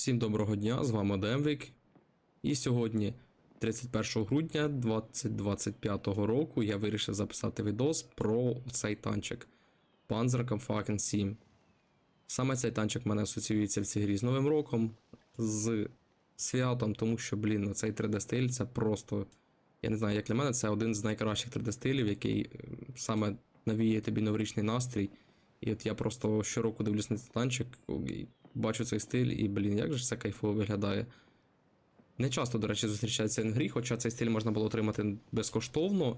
Всім доброго дня, з вами Демвік. І сьогодні, 31 грудня 2025 року, я вирішив записати відос про цей танчик Panzer Kampfwagen 7. Саме цей танчик в мене асоціюється в цій грі з Новим роком, з святом, тому що, блін, ну, цей 3D-стиль це просто. Я не знаю, як для мене, це один з найкращих 3D-стилів, який е, саме навіє тобі новорічний настрій. І от я просто щороку дивлюсь на цей танчик, бачу цей стиль, і, блін, як же це кайфово виглядає. Не часто, до речі, зустрічається грі, хоча цей стиль можна було отримати безкоштовно.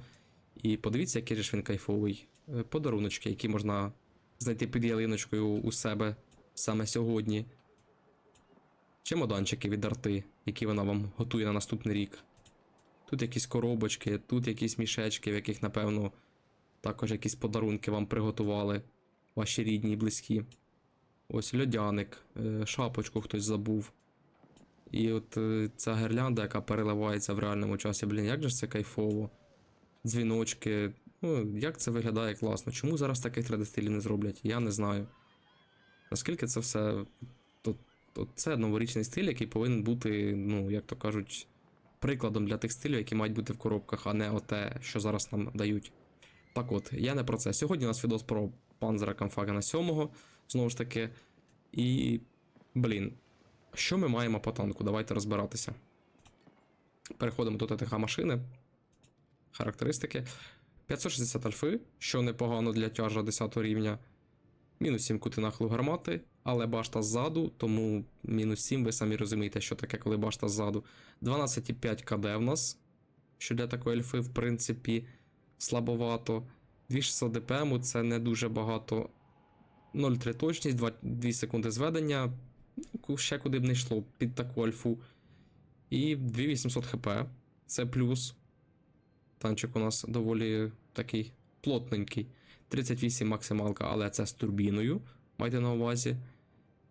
І подивіться, який ж він кайфовий. Е, Подаруночки, які можна знайти під ялиночкою у себе саме сьогодні. Чемоданчики від арти, які вона вам готує на наступний рік. Тут якісь коробочки, тут якісь мішечки, в яких, напевно, також якісь подарунки вам приготували. Ваші рідні і близькі. Ось льодяник, е, шапочку хтось забув. І от е, ця гірлянда, яка переливається в реальному часі, блін, як же це кайфово. Дзвіночки. Ну, як це виглядає класно. Чому зараз таких 3D-стилів не зроблять? Я не знаю. Наскільки це все. То, то це новорічний стиль, який повинен бути, ну, як то кажуть, прикладом для тих стилів, які мають бути в коробках, а не оте, що зараз нам дають. Так от, я не про це. Сьогодні у нас відос про Панзера Камфагена 7. Знову ж таки. І. Блін. Що ми маємо по танку? Давайте розбиратися. Переходимо до ТТХ машини. Характеристики. 560 альфи, що непогано для тяжа 10 рівня. Мінус 7 кути нахилу гармати, але башта ззаду, тому мінус 7, ви самі розумієте, що таке, коли башта ззаду. 12,5 КД в нас, що для такої альфи, в принципі, слабовато. 2600 ДПМ це не дуже багато. 0,3 точність, 2, 2 секунди зведення. Ну, Ще куди б не йшло під таку альфу. І 2800 хп. Це плюс. Танчик у нас доволі такий плотненький. 38 максималка, але це з турбіною. Майте на увазі.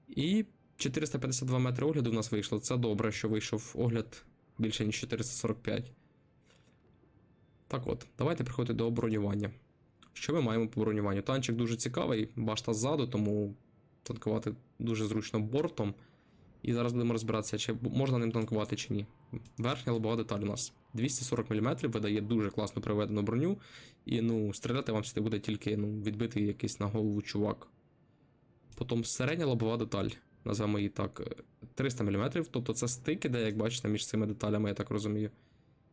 І 452 метри огляду в нас вийшло. Це добре, що вийшов огляд більше, ніж 445. Так от, давайте приходити до бронювання. Що ми маємо по бронюванню? Танчик дуже цікавий, башта ззаду, тому танкувати дуже зручно бортом. І зараз будемо розбиратися, чи можна ним танкувати чи ні. Верхня лобова деталь у нас 240 мм, видає дуже класно приведену броню. І ну, стріляти вам сюди буде тільки ну, відбитий якийсь на голову чувак. Потім середня лобова деталь, назвемо її так, 300 мм, тобто це стик іде, як бачите, між цими деталями, я так розумію.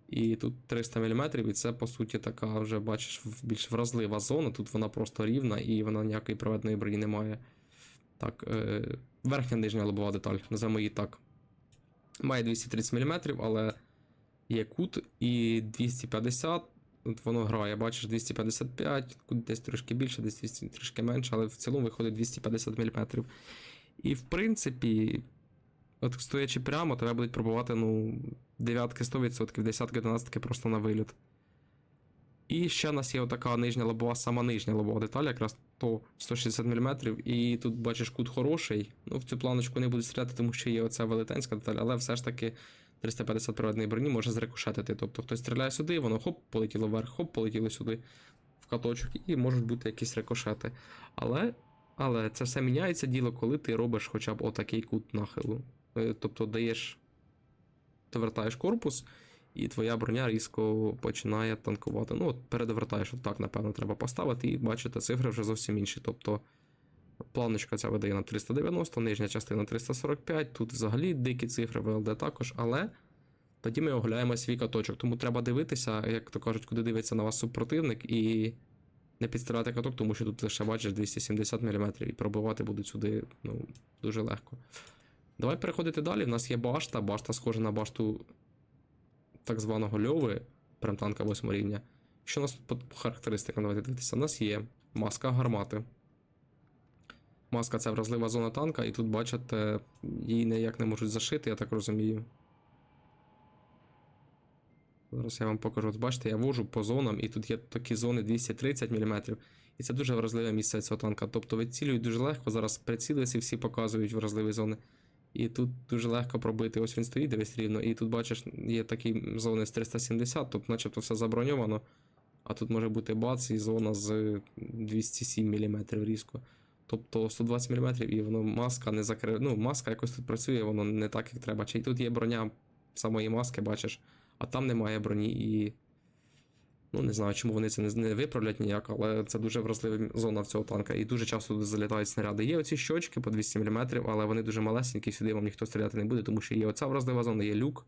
І тут 300 мм, і це, по суті, така вже, бачиш, більш вразлива зона. Тут вона просто рівна і вона ніякої проведеної броні не має. Так, е, верхня нижня лобова деталь, називаємо її так. Має 230 мм, але є кут і 250. От воно грає, бачиш, 255, кут десь трошки більше, десь трішки менше, але в цілому виходить 250 мм. І в принципі, от стоячи прямо, тебе будуть пробувати, ну, дев'ятки 100%, десятки 11 просто на виліт. І ще в нас є отака нижня лобова, сама нижня лобова деталь, якраз то 160 мм, і тут бачиш кут хороший. Ну, в цю планочку не буду стріляти, тому що є оця велетенська деталь, але все ж таки 350 проведеної броні може зрикошетити. Тобто хтось стріляє сюди, воно хоп, полетіло вверх, хоп, полетіло сюди в каточок, і можуть бути якісь рикошети. Але, але це все міняється діло, коли ти робиш хоча б отакий кут нахилу. Е, Тобто даєш, ти вертаєш корпус, і твоя броня різко починає танкувати. Ну, от передвертаєш, отак, напевно, треба поставити, і бачите, цифри вже зовсім інші. Тобто планочка ця видає нам 390, нижня частина 345, тут взагалі дикі цифри, ВЛД також, але тоді ми оглядаємо свій каточок. Тому треба дивитися, як то кажуть, куди дивиться на вас супротивник, і не підстріляти каток, тому що тут лише бачиш 270 мм, і пробивати будуть сюди ну, дуже легко. Давай переходити далі. В нас є башта. Башта схожа на башту так званого льови, прям танка 8 рівня. Що у нас по характеристикам давайте дивитися? У нас є маска гармати. Маска це вразлива зона танка, і тут, бачите, її ніяк не можуть зашити, я так розумію. Зараз я вам покажу. От бачите, я вожу по зонам, і тут є такі зони 230 мм. І це дуже вразливе місце цього танка. Тобто вицілюють дуже легко. Зараз прицілися всі показують вразливі зони. І тут дуже легко пробити. Ось він стоїть дивись рівно. І тут, бачиш, є такі зони з 370, тобто, начебто, все заброньовано. А тут може бути бац і зона з 207 мм різко. Тобто 120 мм і воно маска не закриє. Ну, маска якось тут працює, воно не так, як треба. Чи тут є броня самої маски, бачиш, а там немає броні і. Ну, не знаю, чому вони це не, виправлять ніяк, але це дуже вразлива зона в цього танка. І дуже часто туди залітають снаряди. Є оці щочки по 200 мм, але вони дуже малесенькі, сюди вам ніхто стріляти не буде, тому що є оця вразлива зона, є люк.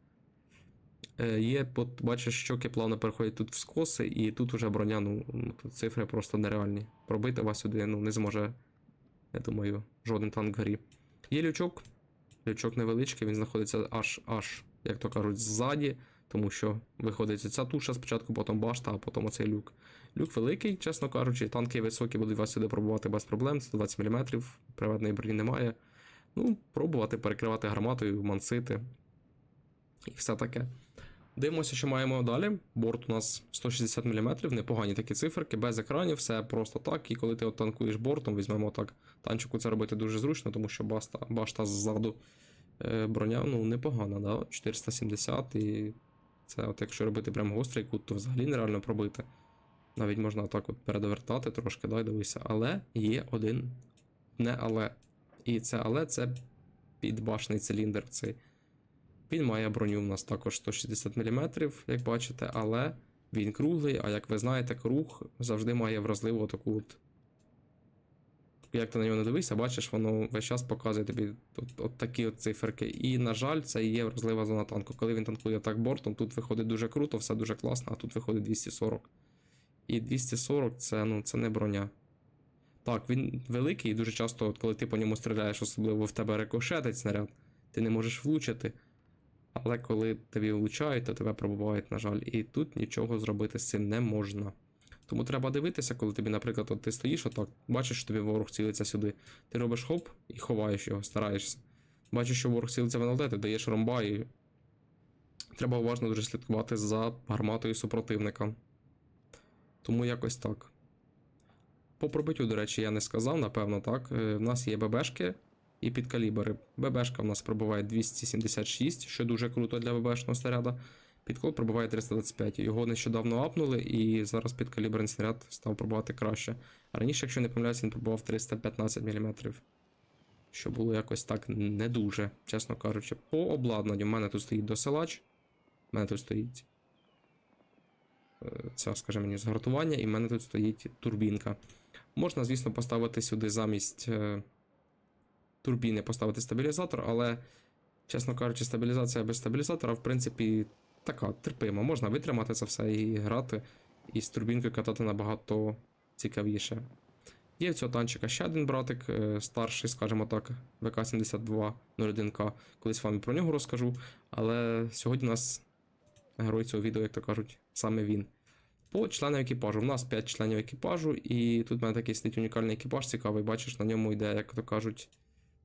Е, є, от, бачиш, щоки плавно переходять тут в скоси, і тут уже броня, ну, тут цифри просто нереальні. Пробити вас сюди ну, не зможе, я думаю, жоден танк в грі. Є лючок. Лючок невеличкий, він знаходиться аж, аж, як то кажуть, ззаді, тому що виходить ця туша спочатку, потім башта, а потім оцей люк. Люк великий, чесно кажучи, танки високі будуть вас сюди пробувати без проблем, 120 мм, приведеної броні немає. Ну, пробувати перекривати гарматою, мансити. І все таке. Дивимося, що маємо далі. Борт у нас 160 мм, непогані такі циферки, без екранів, все просто так. І коли ти от танкуєш бортом, візьмемо так. Танчику це робити дуже зручно, тому що баста, башта ззаду броня ну, непогана, да? 470 і це от якщо робити прям гострий кут, то взагалі нереально пробити. Навіть можна так от передовертати трошки, дай дивися. Але є один не але. І це але це підбашний циліндр цей. Він має броню у нас також 160 мм, як бачите, але він круглий, а як ви знаєте, круг завжди має вразливу таку от. Як ти на нього не дивишся, бачиш, воно весь час показує тобі от, от такі от циферки. І, на жаль, це є вразлива зона танку. Коли він танкує так бортом, тут виходить дуже круто, все дуже класно, а тут виходить 240. І 240 це, ну, це не броня. Так, він великий, і дуже часто, от, коли ти по ньому стріляєш, особливо в тебе рикошетить снаряд, ти не можеш влучити. Але коли тобі влучають, то тебе пробувають, на жаль, і тут нічого зробити з цим не можна. Тому треба дивитися, коли тобі, наприклад, от ти стоїш отак, бачиш, що тобі ворог цілиться сюди. Ти робиш хоп і ховаєш його, стараєшся. Бачиш, що ворог цілиться в НЛД, ти даєш ромба і. Треба уважно дуже слідкувати за гарматою супротивника. Тому якось так. По пробиттю, до речі, я не сказав, напевно, так. Е, В нас є ББшки і підкалібри. ББшка в нас пробиває 276, що дуже круто для ББшного снаряда. Підкол пробиває 325. Його нещодавно апнули, і зараз підкаліберний снаряд став пробувати краще. Раніше, якщо не помиляюся, він пробував 315 мм. Що було якось так не дуже, чесно кажучи. По обладнанню в мене тут стоїть досилач. У мене тут стоїть. е, Ця, скажімо мені, згортування, і в мене тут стоїть турбінка. Можна, звісно, поставити сюди замість е, турбіни поставити стабілізатор, але, чесно кажучи, стабілізація без стабілізатора, в принципі, така терпима. Можна витримати це все і грати, і з турбінкою катати набагато цікавіше. Є в цього танчика ще один братик, е, старший, скажімо так, ВК-7201К. Колись вам і про нього розкажу. Але сьогодні у нас герой цього відео, як то кажуть, саме він. По членам екіпажу. У нас 5 членів екіпажу, і тут в мене такий сидить унікальний екіпаж цікавий. Бачиш, на ньому йде, як то кажуть,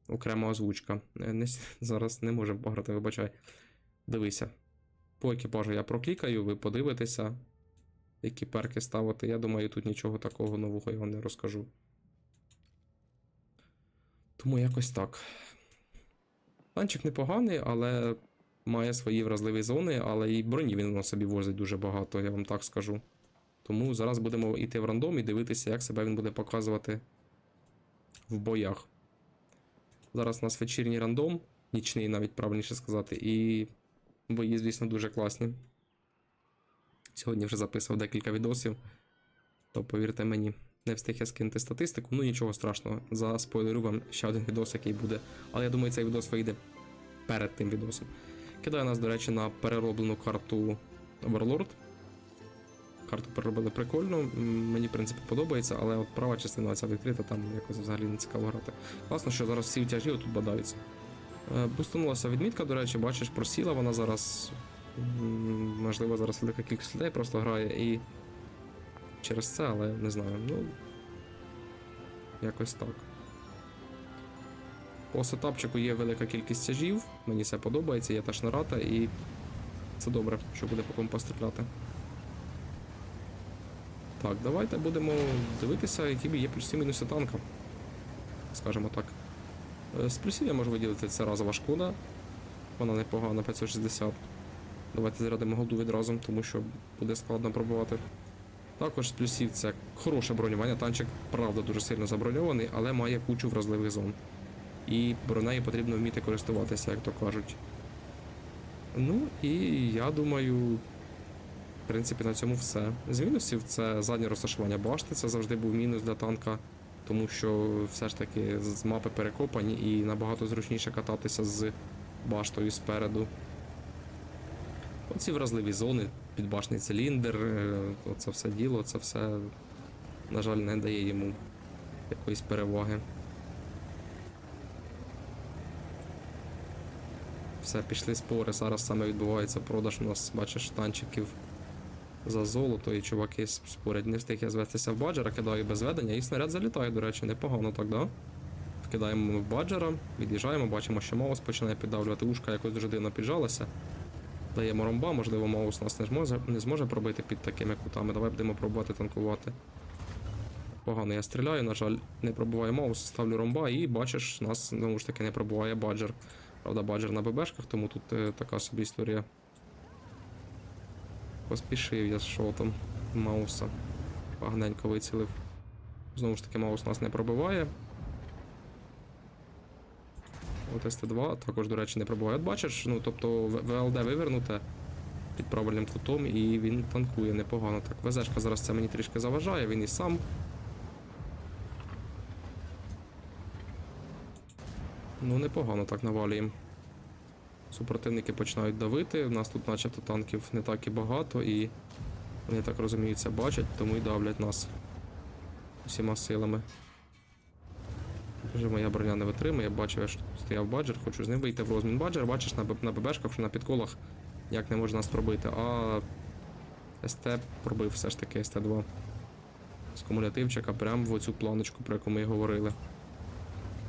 окрема озвучка. Е, Не, зараз не можемо пограти, вибачай. Дивися. По екіпажу я проклікаю, ви подивитеся, які перки ставити. Я думаю, тут нічого такого нового я вам не розкажу. Тому якось так. Танчик непоганий, але має свої вразливі зони, але і броні він на собі возить дуже багато, я вам так скажу. Тому зараз будемо йти в рандом і дивитися, як себе він буде показувати в боях. Зараз у нас вечірній рандом, нічний навіть правильніше сказати, і бої, звісно, дуже класні. Сьогодні вже записував декілька відосів, то повірте мені, не встиг я скинути статистику, ну нічого страшного. Заспойлерю вам ще один відос, який буде. Але я думаю, цей відос вийде перед тим відосом. Кидає нас, до речі, на перероблену карту Overlord. Карту переробили прикольно, мені в принципі подобається, але от права частина ця відкрита, там якось взагалі не цікаво грати. Класно, що зараз всі тяжі тут бадаються. Е, відмітка, до речі, бачиш, просіла вона зараз. Можливо, зараз велика кількість людей просто грає і через це, але не знаю. Ну. Якось так. По сетапчику є велика кількість тяжів, мені це подобається, є теж нарата, і це добре, що буде по кому постріляти. Так, давайте будемо дивитися, які є плюси-мінуси танка. Скажімо так. Е, З плюсів я можу виділити це разова шкода. Вона непогана, 560. Давайте зарядимо голду відразу, тому що буде складно пробувати. Також з плюсів це хороше бронювання. Танчик, правда, дуже сильно заброньований, але має кучу вразливих зон. І бронею потрібно вміти користуватися, як то кажуть. Ну і я думаю, в принципі, на цьому все. З мінусів це заднє розташування башти, це завжди був мінус для танка, тому що все ж таки з мапи перекопані і набагато зручніше кататися з баштою спереду. Оці вразливі зони, підбашний циліндр, е, оце все діло, це все, на жаль, не дає йому якоїсь переваги. Все, пішли спори. Зараз саме відбувається продаж у нас, бачиш, танчиків за золото, і чуваки спорять. Не встиг я звестися в баджера, кидаю без ведення, і снаряд залітає, до речі, непогано так, да? Вкидаємо в баджера, від'їжджаємо, бачимо, що маус починає піддавлювати ушка, якось дуже дивно піджалася. Даємо ромба, можливо, маус нас не зможе, не зможе пробити під такими кутами. Давай будемо пробувати танкувати. Погано я стріляю, на жаль, не пробуває маус, ставлю ромба і бачиш, нас знову ж таки не пробуває баджер. Правда, баджер на ББшках, тому тут е, така собі історія. Поспішив я з шотом Мауса. Поганенько вицілив. Знову ж таки, Маус нас не пробиває. От СТ2 також, до речі, не пробиває. От бачиш, ну тобто ВЛД вивернуте під правильним кутом і він танкує непогано. Так, ВЗшка зараз це мені трішки заважає, він і сам. Ну, непогано так навалюємо. Супротивники починають давити. У нас тут, начебто, танків не так і багато, і вони так розумію, це бачать, тому і давлять нас усіма силами. Вже моя броня не витримує, я бачив, я що стояв баджер, хочу з ним вийти в розмін баджер. Бачиш на, ББшках, що на підколах як не може нас пробити, а СТ пробив все ж таки СТ2 з кумулятивчика прямо в оцю планочку, про яку ми і говорили.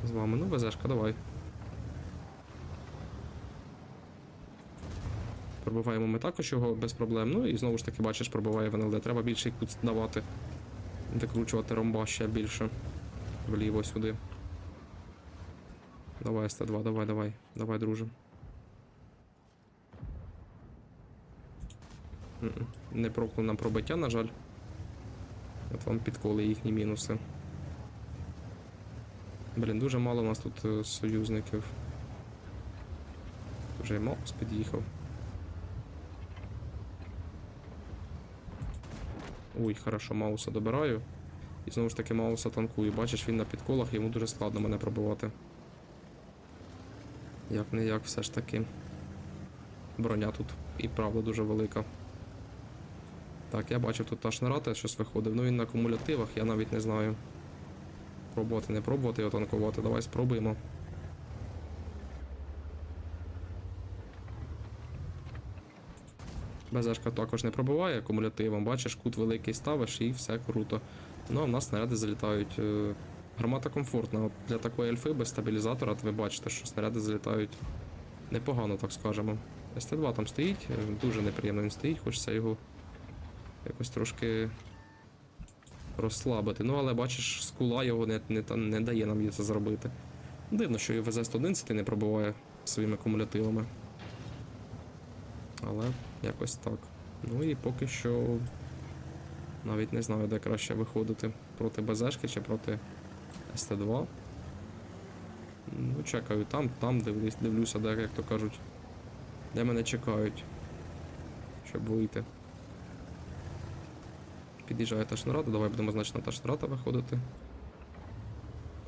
З вами. Ну, ВЗшка, давай. Пробиваємо ми також його без проблем. Ну і знову ж таки, бачиш, пробиває в НЛД. Треба більший кут давати. Викручувати ромба ще більше. Вліво сюди. Давай, СТ2, давай, давай. Давай, друже. Не нам пробиття, на жаль. От вам підколи їхні мінуси. Блін, дуже мало у нас тут е, союзників. Вже і Маус під'їхав. Ой, хорошо, Мауса добираю. І знову ж таки Мауса танкую. Бачиш, він на підколах, йому дуже складно мене пробивати. Як не як, все ж таки. Броня тут і правда дуже велика. Так, я бачив тут Ташнерата щось виходив. Ну він на кумулятивах, я навіть не знаю. Пробувати, не пробувати його танкувати. Давай спробуємо. БЗшка також не пробиває кумулятивом. Бачиш, кут великий ставиш і все круто. Ну а в нас снаряди залітають. е, Гармата комфортна. Для такої ельфи без стабілізатора, от ви бачите, що снаряди залітають непогано, так скажемо. СТ2 там стоїть, е, дуже неприємно він стоїть, хочеться його якось трошки розслабити. Ну, але бачиш, скула його не, не, не дає нам це зробити. Дивно, що і ВЗ-111 не пробиває своїми кумулятивами. Але якось так. Ну і поки що навіть не знаю, де краще виходити проти БЗшки чи проти СТ2. Ну, чекаю там, там дивлюсь, дивлюся, де, як то кажуть, де мене чекають, щоб вийти. Під'їжджає Ташнарата, давай будемо значить на Ташнарата виходити.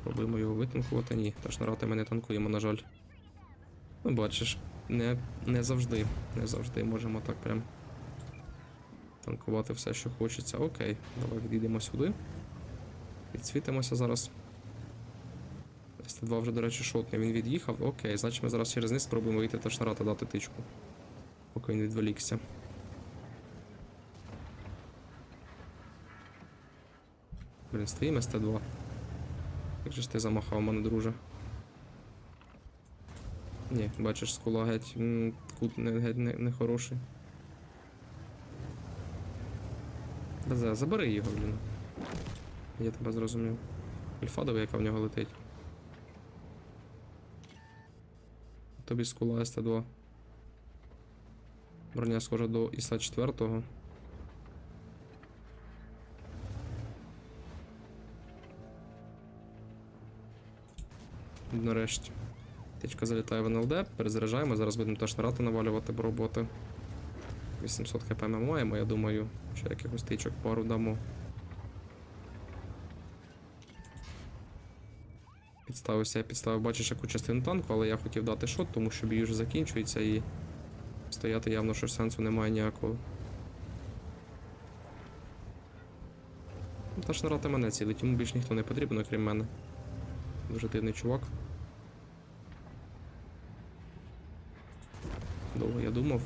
Пробуємо його витанкувати. Ні, Ташнарата ми не танкуємо, на жаль. Ну, бачиш, не, не завжди. Не завжди можемо так прям танкувати все, що хочеться. Окей, давай відійдемо сюди. Підсвітимося зараз. Ст2 вже, до речі, шотний, він від'їхав. Окей, значить ми зараз через низ спробуємо вийти та Ташнарата дати тичку. Поки він відволікся. Блін, стоїмо СТ2. Як же ж ти замахав мене, друже? Ні, бачиш, скула геть кут не, геть не, не хороший. База, забери його, блін. Я тебе зрозумів. Альфадова яка в нього летить. Тобі скула СТ2. Броня схожа до Іса 4. Нарешті. Тичка залітає в НЛД, перезаряджаємо, зараз будемо теж нарати навалювати, пробувати. 800 хп ми маємо, я думаю, ще якихось тичок пару дамо. Підставився, я підставив, бачиш, яку частину танку, але я хотів дати шот, тому що бій вже закінчується і стояти явно що сенсу немає ніякого. Та нарати мене цілить, йому більш ніхто не потрібен, окрім мене. Дуже дивний чувак. Довго я думав.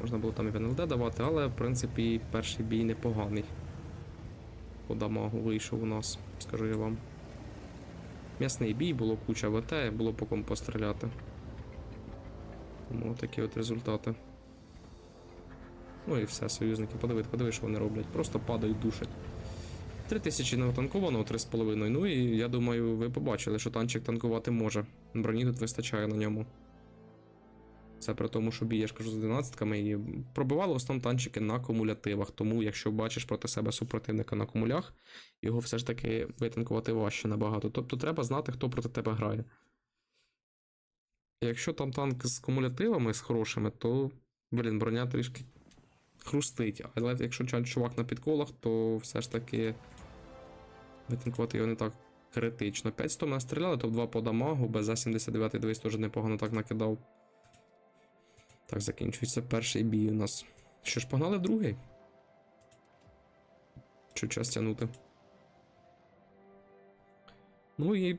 Можна було там і в НЛД давати, але в принципі перший бій непоганий. По дамагу вийшов у нас, скажу я вам. М'ясний бій, було куча ВТ, було по кому постріляти. Тому такі от результати. Ну і все, союзники, подиви, подиви, що вони роблять. Просто падають, душать. 3000 натанкованого, 3,5. Ну і я думаю, ви побачили, що танчик танкувати може. Броні тут вистачає на ньому. Це при тому, що бій, я ж кажу, з 11 і пробивали в основному танчики на кумулятивах. Тому, якщо бачиш проти себе супротивника на кумулях, його все ж таки витанкувати важче набагато. Тобто треба знати, хто проти тебе грає. Якщо там танк з кумулятивами з хорошими, то, блін, броня трішки хрустить. Але якщо чувак на підколах, то все ж таки витанкувати його не так критично. 500 мене стріляли, топ-2 по дамагу, без За-79 дивись теж непогано так накидав. Так, закінчується перший бій у нас. Що ж, погнали в другий? Чи час тягнути? Ну і,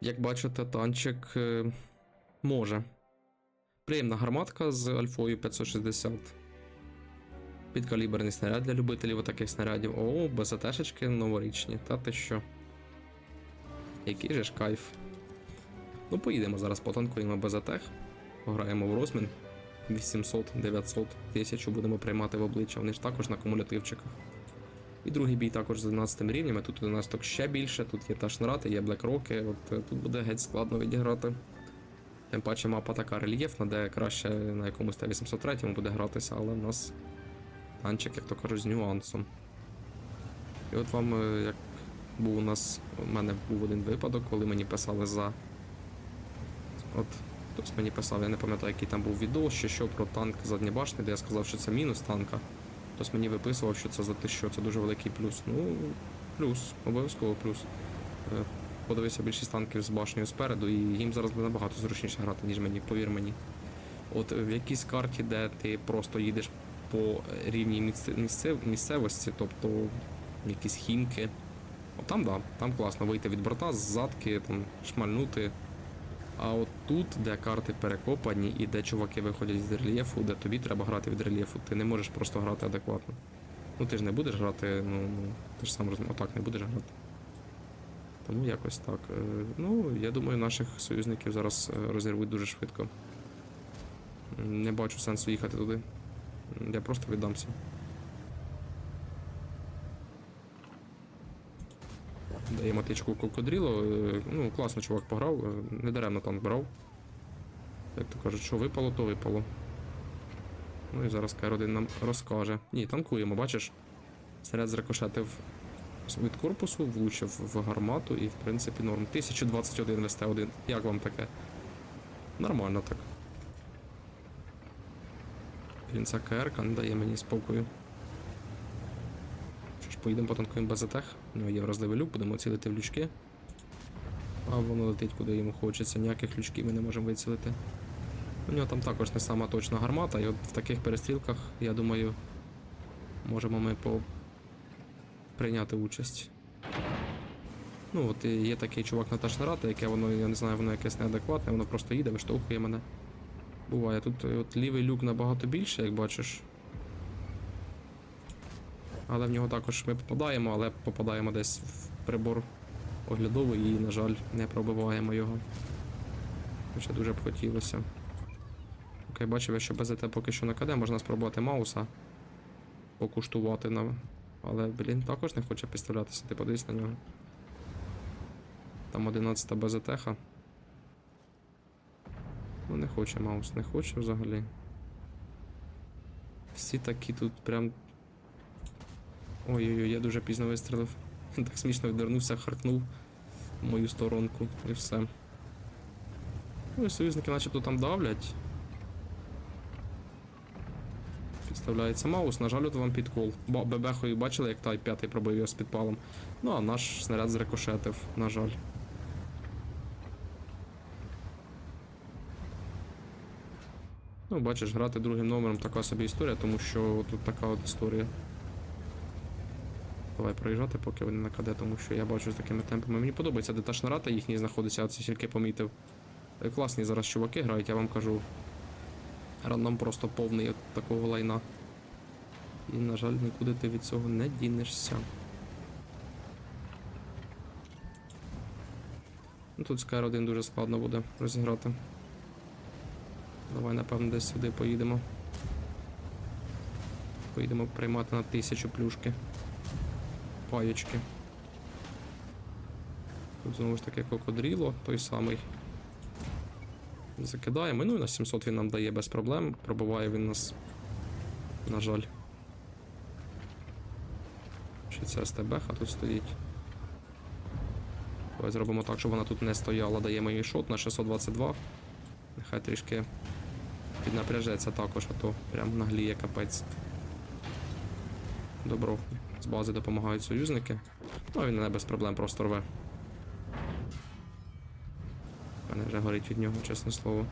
як бачите, танчик е, може. Приємна гарматка з альфою 560. Підкаліберний снаряд для любителів таких снарядів. О, БЗТшечки новорічні. Та ти що? Який же ж кайф. Ну, поїдемо зараз потанкуємо БЗТех. Пограємо в розмін. 800, 900, 1000 будемо приймати в обличчя. Вони ж також на кумулятивчиках. І другий бій також з 11 рівнем. а Тут 11 ще більше, тут є Ташнрати, є Блекроки. От е, тут буде геть складно відіграти. Тим паче мапа така рельєфна, де краще на якомусь Т-803 буде гратися, але в нас танчик, як то кажуть, з нюансом. І от вам, е, як був у нас, у мене був один випадок, коли мені писали за. От, хтось мені писав, я не пам'ятаю, який там був відео, ще що про танк задній башни, де я сказав, що це мінус танка. Хтось мені виписував, що це за те, що це дуже великий плюс. Ну, плюс, обов'язково плюс. Е, Подивився більшість танків з башнею спереду, і їм зараз буде набагато зручніше грати, ніж мені, повір мені. От в якійсь карті, де ти просто їдеш по рівній місце- місце- місцевості, тобто якісь хімки. От там да, там класно вийти від борта, з задки, там, шмальнути. А от тут, де карти перекопані і де чуваки виходять з рельєфу, де тобі треба грати від рельєфу, ти не можеш просто грати адекватно. Ну ти ж не будеш грати, ну, ну ти ж сам розумієш, отак не будеш грати. Тому якось так. Е, Ну, я думаю, наших союзників зараз е, розірвуть дуже швидко. Не бачу сенсу їхати туди. Я просто віддамся. Даємо тичку крокодріло. Е, Ну, класно чувак пограв, е, недаремно танк брав. Як то кажуть, що випало, то випало. Ну і зараз Кайр-1 нам розкаже. Ні, танкуємо, бачиш? Снаряд зрикошетив від корпусу, влучив в гармату і, в принципі, норм. 1021 ВСТ-1. Як вам таке? Нормально так. Він КР не дає мені спокою. Поїдемо потанкуємо БЗТех. У нього є вразливий люк, будемо цілити в лючки. А воно летить куди йому хочеться. Ніяких лючків ми не можемо вицілити. У нього там також не сама точна гармата, і от в таких перестрілках, я думаю, можемо ми по... прийняти участь. Ну, от є такий чувак на Ташнарата, яке воно, я не знаю, воно якесь неадекватне, воно просто їде, виштовхує мене. Буває. Тут от лівий люк набагато більше, як бачиш. Але в нього також ми попадаємо, але попадаємо десь в прибор оглядовий і, на жаль, не пробиваємо його. Хоча дуже б хотілося. Окей, бачив я, що БЗТ поки що на КД, можна спробувати Мауса покуштувати на. Але, блін, також не хоче підставлятися, ти подивись на нього. Там 11 БЗТХа. Ну, не хоче Маус, не хоче взагалі. Всі такі тут прям. Ой-ой-ой, я дуже пізно вистрілив. Так смішно відвернувся, харкнув в мою сторонку і все. Ну і союзники начебто там давлять. Підставляється маус, на жаль, от вам підкол. Бебехою бачили, як той п'ятий пробив його з підпалом. Ну а наш снаряд зрикошетив, на жаль. Ну, бачиш, грати другим номером така собі історія, тому що тут така от історія. Давай проїжджати, поки вони на КД, тому що я бачу з такими темпами. Мені подобається, де та шнарата їхній знаходиться, я тільки помітив. Е, Класні зараз чуваки грають, я вам кажу. Рандом просто повний от такого лайна. І, на жаль, нікуди ти від цього не дінешся. Ну, тут Skyr 1 дуже складно буде розіграти. Давай, напевно, десь сюди поїдемо. Поїдемо приймати на тисячу плюшки. Паєчки. Тут знову ж таки кокодріло, той самий. Закидаємо. Ну і на 700 він нам дає без проблем. Пробиває він нас. На жаль. Чи це СТБ тут стоїть? Давай зробимо так, щоб вона тут не стояла. Даємо їй шот на 622. Нехай трішки піднапряжеться також, а то прям нагліє капець. Добро. З бази допомагають союзники. Ну, він не без проблем просто рве. Мене вже горить від нього, чесне слово.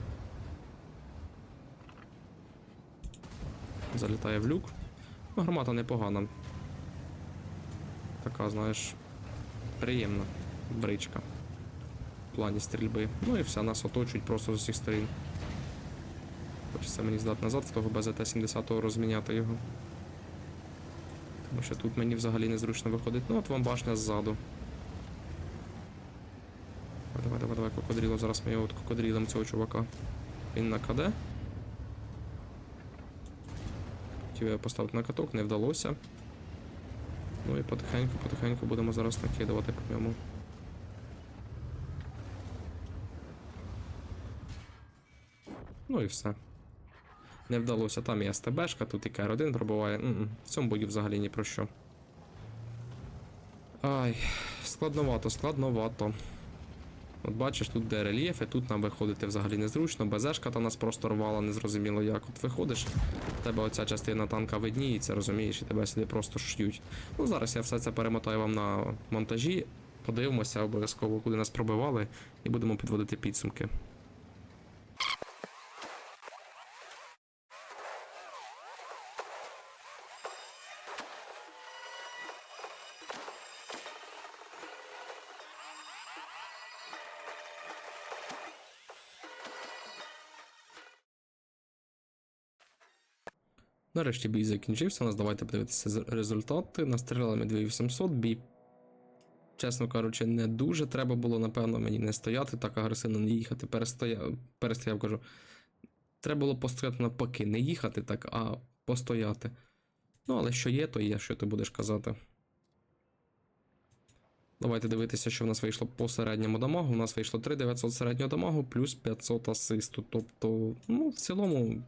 Залітає в люк. Ну, гармата непогана. Така, знаєш, приємна бричка. В плані стрільби. Ну і все, нас оточують просто з усіх сторін. Хочеться мені здати назад в того БЗТ-70 розміняти його. Тому що тут мені взагалі незручно виходить. Ну от вам башня ззаду. Давай, давай, давай, кокодріло. Зараз ми його от кокодрілем цього чувака. Він на КД. Хотів я поставити на каток, не вдалося. Ну і потихеньку, потихеньку будемо зараз накидувати по ньому. Ну і все. Не вдалося, там і СТБшка, тут і КР-1 пробуває. М-м, В цьому бою взагалі ні про що. Ай, складновато, складновато. От бачиш, тут де рельєфи, тут нам виходити взагалі незручно. БЗшка та нас просто рвала, незрозуміло як. От виходиш, в тебе оця частина танка видніється, розумієш, і тебе сюди просто ш'ють. Ну зараз я все це перемотаю вам на монтажі. Подивимося обов'язково, куди нас пробивали, і будемо підводити підсумки. Нарешті бій закінчився. У нас давайте подивитися результати. Настріляли ми 2800, бій. Чесно кажучи, не дуже треба було, напевно, мені не стояти, так агресивно не їхати. Перестояв, перестояв, кажу. Треба було постояти навпаки, не їхати так, а постояти. Ну, але що є, то є, що ти будеш казати. Давайте дивитися, що в нас вийшло по середньому дамагу. У нас вийшло 3900 середнього дамагу, плюс 500 асисту. Тобто, ну, в цілому,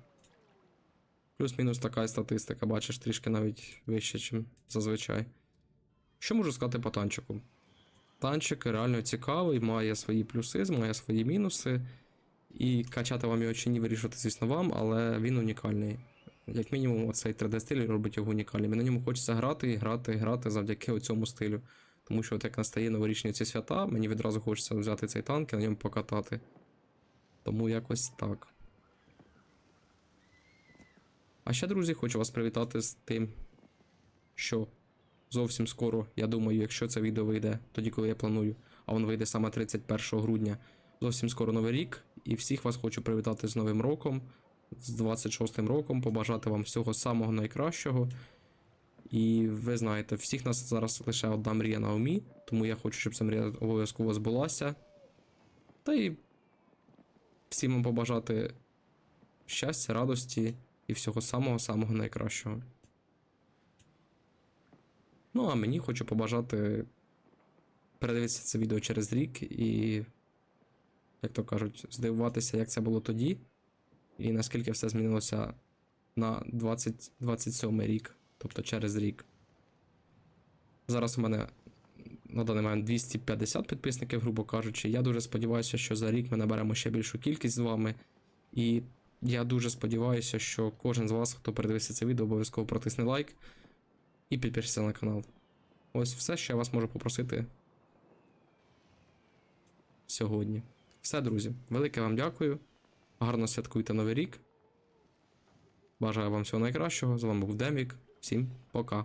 Плюс-мінус така статистика, бачиш, трішки навіть вище, ніж зазвичай. Що можу сказати по танчику? Танчик реально цікавий, має свої плюси, має свої мінуси. І качати вам його чи ні вирішувати, звісно, вам, але він унікальний. Як мінімум, оцей 3D-стиль робить його унікальним. І на ньому хочеться грати і грати, і грати завдяки цьому стилю. Тому що, от як настає новорічні ці свята, мені відразу хочеться взяти цей танк і на ньому покатати. Тому якось так. А ще, друзі, хочу вас привітати з тим, що зовсім скоро, я думаю, якщо це відео вийде, тоді, коли я планую, а воно вийде саме 31 грудня, зовсім скоро новий рік. І всіх вас хочу привітати з Новим роком, з 26-м роком, побажати вам всього самого найкращого. І ви знаєте, всіх нас зараз лише одна мрія на умі, тому я хочу, щоб ця мрія обов'язково збулася. Та і всім вам побажати щастя, радості і всього самого-самого найкращого. Ну, а мені хочу побажати передивитися це відео через рік і, як то кажуть, здивуватися, як це було тоді, і наскільки все змінилося на 2027 рік, тобто через рік. Зараз у мене на даний момент 250 підписників, грубо кажучи. Я дуже сподіваюся, що за рік ми наберемо ще більшу кількість з вами. І я дуже сподіваюся, що кожен з вас, хто передивився це відео, обов'язково протисне лайк і підпишіться на канал. Ось все, що я вас можу попросити сьогодні. Все, друзі. Велике вам дякую. Гарно святкуйте Новий рік. Бажаю вам всього найкращого. З вами був Демік. Всім пока.